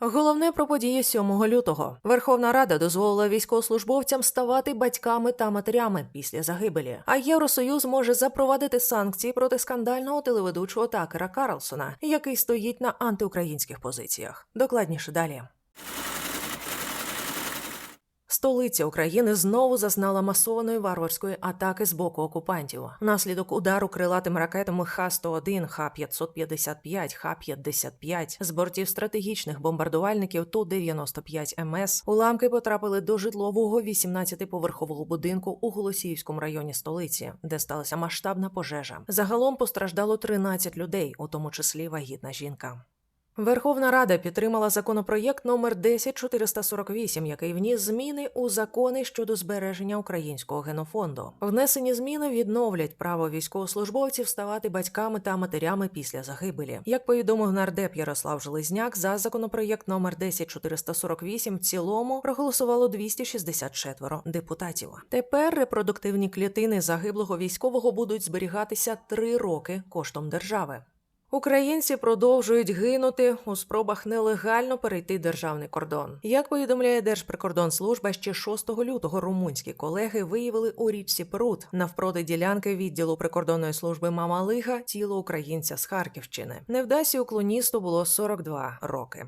Головне про події 7 лютого. Верховна Рада дозволила військовослужбовцям ставати батьками та матерями після загибелі. А Євросоюз може запровадити санкції проти скандального телеведучого Такера Карлсона, який стоїть на антиукраїнських позиціях. Докладніше далі. Столиця України знову зазнала масованої варварської атаки з боку окупантів. Внаслідок удару крилатими ракетами Х-101, Х-555, Х-55 з бортів стратегічних бомбардувальників Ту-95 МС уламки потрапили до житлового 18-поверхового будинку у Голосіївському районі столиці, де сталася масштабна пожежа. Загалом постраждало 13 людей, у тому числі вагітна жінка. Верховна Рада підтримала законопроєкт номер 10448, який вніс зміни у закони щодо збереження українського генофонду. Внесені зміни відновлять право військовослужбовців ставати батьками та матерями після загибелі. Як повідомив нардеп Ярослав Железняк, за законопроєкт номер 10448 в цілому проголосувало 264 депутатів. Тепер репродуктивні клітини загиблого військового будуть зберігатися три роки коштом держави. Українці продовжують гинути у спробах нелегально перейти державний кордон. Як повідомляє Держприкордонслужба, ще 6 лютого румунські колеги виявили у річці Прут навпроти ділянки відділу прикордонної служби Мамалига тіло українця з Харківщини. Невдасі уклоністу було 42 роки.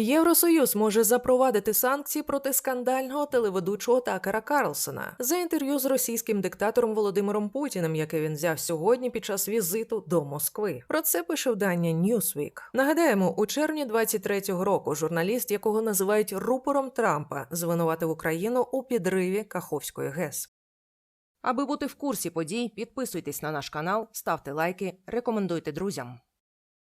Євросоюз може запровадити санкції проти скандального телеведучого Такера Карлсона за інтерв'ю з російським диктатором Володимиром Путіним, яке він взяв сьогодні під час візиту до Москви. Про це пише видання Newsweek. Нагадаємо, у червні 23-го року журналіст, якого називають рупором Трампа, звинуватив Україну у підриві Каховської ГЕС. Аби бути в курсі подій, підписуйтесь на наш канал, ставте лайки, рекомендуйте друзям.